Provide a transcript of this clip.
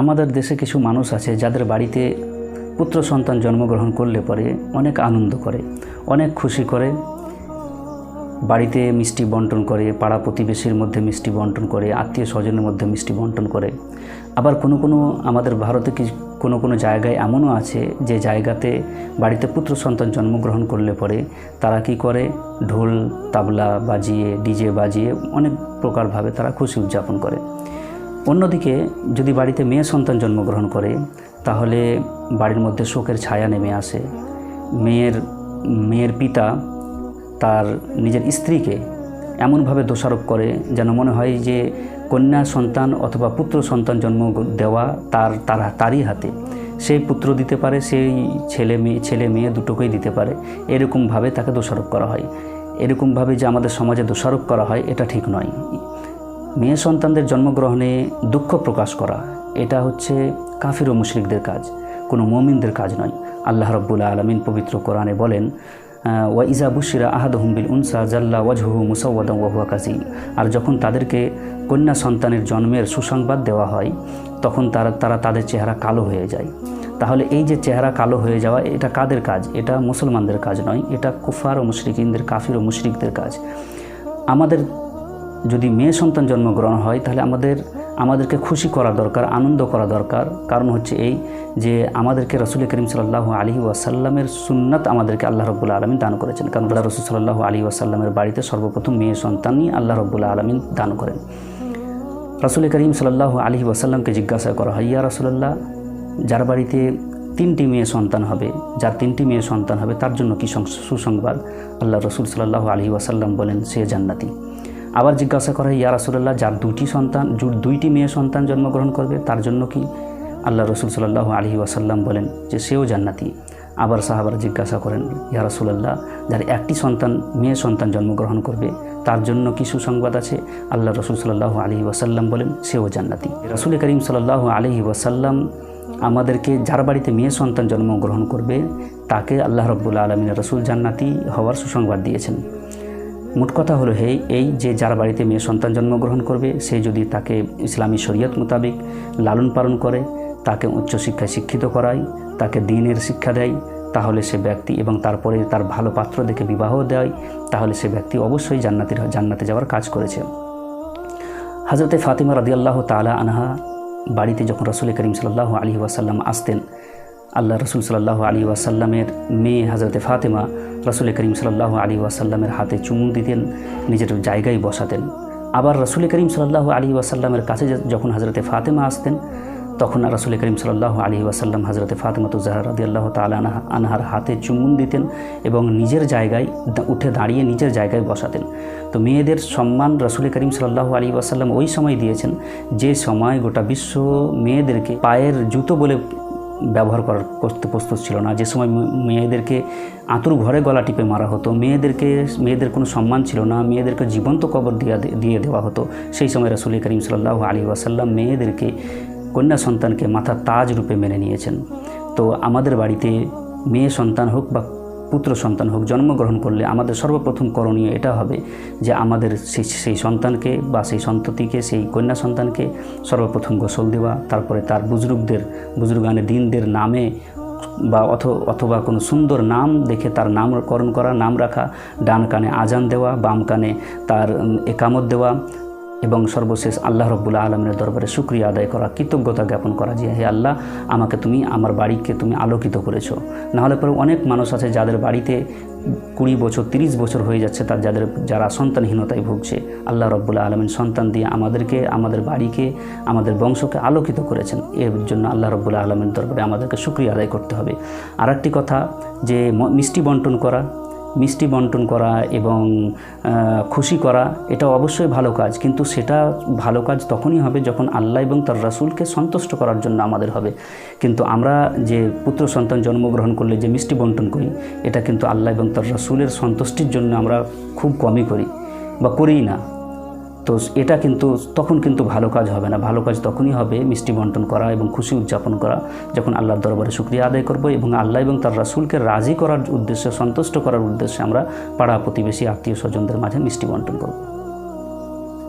আমাদের দেশে কিছু মানুষ আছে যাদের বাড়িতে পুত্র সন্তান জন্মগ্রহণ করলে পরে অনেক আনন্দ করে, অনেক খুশি করে, বাড়িতে মিষ্টি বন্টন করে, পাড়া প্রতিবেশীর মধ্যে মিষ্টি বন্টন করে, আত্মীয় স্বজনের মধ্যে মিষ্টি বন্টন করে। আবার কোনো কোনো আমাদের ভারতে কি কোনো কোনো জায়গায় এমনও আছে যে জায়গাতে বাড়িতে পুত্র সন্তান জন্মগ্রহণ করলে পরে তারা কি করে? ঢোল, তাবলা বাজিয়ে, ডিজে বাজিয়ে অনেক প্রকারভাবে তারা খুশি উদযাপন করে। অন্যদিকে, যদি বাড়িতে মেয়ে সন্তান জন্মগ্রহণ করে, তাহলে বাড়ির মধ্যে শোকের ছায়া নেমে আসে। মেয়ের মেয়ের পিতা তার নিজের স্ত্রীকে এমনভাবে দোষারোপ করে, যেন মনে হয় যে কন্যা সন্তান অথবা পুত্র সন্তান জন্ম দেওয়া তার তার, তারই হাতে। সেই পুত্র দিতে পারে, সেই ছেলে মেয়ে ছেলে মেয়ে দুটোকেই দিতে পারে। এরকমভাবে তাকে দোষারোপ করা হয়। এরকমভাবে যে আমাদের সমাজে দোষারোপ করা হয়, এটা ঠিক নয়। মেয়ে সন্তানদের জন্মগ্রহণে দুঃখ প্রকাশ করা, এটা হচ্ছে কাফির ও মুশরিকদের কাজ, কোনো মমিনদের কাজ নয়। আল্লাহ রব্বুল্লা আলমিন পবিত্র কোরআনে বলেন ওয়া ইজা বুশিরা আহাদ হুম্বিল উনসা জাল্লা ওয়াজহু মুসাউদ্দাম ওয়াহুয়া কাজিম আর যখন তাদেরকে কন্যা সন্তানের জন্মের সুসংবাদ দেওয়া হয়, তখন তারা তারা তাদের চেহারা কালো হয়ে যায়। তাহলে এই যে চেহারা কালো হয়ে যাওয়া, এটা কাদের কাজ? এটা মুসলমানদের কাজ নয়, এটা কুফার ও মুশরিকিনদের, কাফির ও মুশরিকদের কাজ। আমাদের যদি মেয়ে সন্তান জন্মগ্রহণ হয়, তাহলে আমাদের, আমাদেরকে খুশি করা দরকার, আনন্দ করা দরকার। কারণ হচ্ছে এই যে আমাদেরকে রসুল করিম সাল্লাহ আলী ওয়াসাল্লামের সুন্নাত আমাদেরকে আল্লাহ রব্বুল্লা আলমিন দান করেছেন। কারণ আল্লাহ রসুল সাল্লাহ আলী ওয়াসাল্লামের বাড়িতে সর্বপ্রথম মেয়ে সন্তানই আল্লাহ রব্বুল্লা আলমিন দান করেন। রসুল করিম সাল্লাহ আলী ওয়াসাল্লামকে জিজ্ঞাসা করা হয়, ইয়া রসুল্লাহ যার বাড়িতে তিনটি মেয়ে সন্তান হবে, যার তিনটি মেয়ে সন্তান হবে, তার জন্য কী সুসংবাদ? আল্লাহ রসুল সাল্লাহ আলী ওয়াসাল্লাম বলেন, সে জান্নাতি। আবার জিজ্ঞাসা করা হয় ইয়া রাসুল্লাহ যার দুইটি সন্তান দুইটি মেয়ে সন্তান জন্মগ্রহণ করবে, তার জন্য কি? আল্লাহ রসুল সাল্লাহ আলী ওয়াসাল্লাম বলেন যে, সেও জান্নাতি। আবার সাহাবারা জিজ্ঞাসা করেন, ইয়া রাসুল্লাহ যার একটি সন্তান, মেয়ে সন্তান জন্মগ্রহণ করবে, তার জন্য কি সুসংবাদ আছে? আল্লাহ রসুল সাল্লাহ আলী ওয়াসাল্লাম বলেন, সেও জান্নাতি। রসুল করিম সাল্লাহ আলী ওয়াসাল্লাম আমাদেরকে, যার বাড়িতে মেয়ে সন্তান জন্মগ্রহণ করবে, তাকে আল্লাহ রব্বুল্লা আলমিন রসুল জান্নাতি হওয়ার সুসংবাদ দিয়েছেন। মোট কথা হলো, হে, এই যে যার বাড়িতে মেয়ে সন্তান জন্মগ্রহণ করবে, সে যদি তাকে ইসলামী শরীয়ত মোতাবেক লালন পালন করে, তাকে উচ্চশিক্ষায় শিক্ষিত করায়, তাকে দিনের শিক্ষা দেয়, তাহলে সে ব্যক্তি এবং তারপরে তার ভালো পাত্র দেখে বিবাহ দেয়, তাহলে সে ব্যক্তি অবশ্যই জান্নাতের জান্নাতে যাওয়ার কাজ করেছে। হাজরতে ফাতিমা রাদিয়াল্লাহ তালা আনহা বাড়িতে যখন রসুল করিম সাল্লাহ আলী ওয়াসাল্লাম আসতেন আল্লাহ রসুল সাল্লাহ আলী ওয়াসাল্লামের মেয়ে হাজরতে ফাতেমা রসুল করিম সাল্লাহ আলী ওয়াসাল্লামের হাতে চুমু দিতেন, নিজের জায়গায় বসাতেন। আবার রসুল করিম সাল্লাহ আলী ওয়াসাল্লামের কাছে যখন হাজরতে ফাতেমা আসতেন, তখন রসুল করিম সাল্লাহ আলী ওয়াসাল্লাম হজরতে ফাতেমা তুজাহর রদি আল্লাহ তালা আনহার হাতে চুমুন দিতেন এবং নিজের জায়গায় উঠে দাঁড়িয়ে নিজের জায়গায় বসাতেন। তো মেয়েদের সম্মান রসুল করিম সাল্লাহ আলী ওয়াসাল্লাম ওই সময় দিয়েছেন যে সময় গোটা বিশ্ব মেয়েদেরকে পায়ের জুতো বলে ব্যবহার করার করতে প্রস্তুত ছিল না। যে সময় মেয়েদেরকে আঁতুর ঘরে গলা টিপে মারা হতো, মেয়েদেরকে, মেয়েদের কোনো সম্মান ছিল না, মেয়েদেরকে জীবন্ত কবর দিয়ে দিয়ে দেওয়া হতো, সেই সময় রসুল করিম সাল্লাহ আলী ওয়াসাল্লাম মেয়েদেরকে, কন্যা সন্তানকে মাথা তাজ রূপে মেনে নিয়েছেন। তো আমাদের বাড়িতে মেয়ে সন্তান হোক বা পুত্র সন্তান হোক, জন্মগ্রহণ করলে আমাদের সর্বপ্রথম করণীয় এটা হবে যে আমাদের সেই সন্তানকে বা সেই সন্ততিকে, সেই কন্যা সন্তানকে সর্বপ্রথম গোসল দেওয়া, তারপরে তার বুজরুগদের বুজরুগানে দিনদের নামে বা অথবা কোনো সুন্দর নাম দেখে তার নামকরণ করা, নাম রাখা, ডান কানে আজান দেওয়া, বাম কানে তার একামত দেওয়া এবং সর্বশেষ আল্লাহ রব্বুল্লা আলমের দরবারে সুক্রিয়া আদায় করা, কৃতজ্ঞতা জ্ঞাপন করা যে, হে আল্লাহ, আমাকে তুমি আমার বাড়িকে তুমি আলোকিত করেছ। নাহলে পরে অনেক মানুষ আছে যাদের বাড়িতে কুড়ি বছর, তিরিশ বছর হয়ে যাচ্ছে তার যাদের, যারা সন্তানহীনতায় ভুগছে। আল্লাহ রব্বুল্লা আলমিন সন্তান দিয়ে আমাদেরকে, আমাদের বাড়িকে, আমাদের বংশকে আলোকিত করেছেন। এর জন্য আল্লাহ রব্বুল্লা আলমের দরবারে আমাদেরকে সুক্রিয়া আদায় করতে হবে। আর কথা যে মিষ্টি বন্টন করা মিষ্টি বন্টন করা এবং খুশি করা, এটা অবশ্যই ভালো কাজ। কিন্তু সেটা ভালো কাজ তখনই হবে যখন আল্লাহ এবং তার রাসুলকে সন্তুষ্ট করার জন্য আমাদের হবে। কিন্তু আমরা যে পুত্র সন্তান জন্মগ্রহণ করলে যে মিষ্টি বন্টন করি, এটা কিন্তু আল্লাহ এবং তার রাসুলের সন্তুষ্টির জন্য আমরা খুব কমই করি বা করিই না। তো এটা কিন্তু তখন কিন্তু ভালো কাজ হবে না। ভালো কাজ তখনই হবে মিষ্টি বন্টন করা এবং খুশি উদযাপন করা যখন আল্লাহর দরবারে শুক্রিয়া আদায় করব এবং আল্লাহ এবং তার রাসুলকে রাজি করার উদ্দেশ্যে, সন্তুষ্ট করার উদ্দেশ্যে আমরা পাড়া প্রতিবেশী, আত্মীয় স্বজনদের মাঝে মিষ্টি বন্টন করব।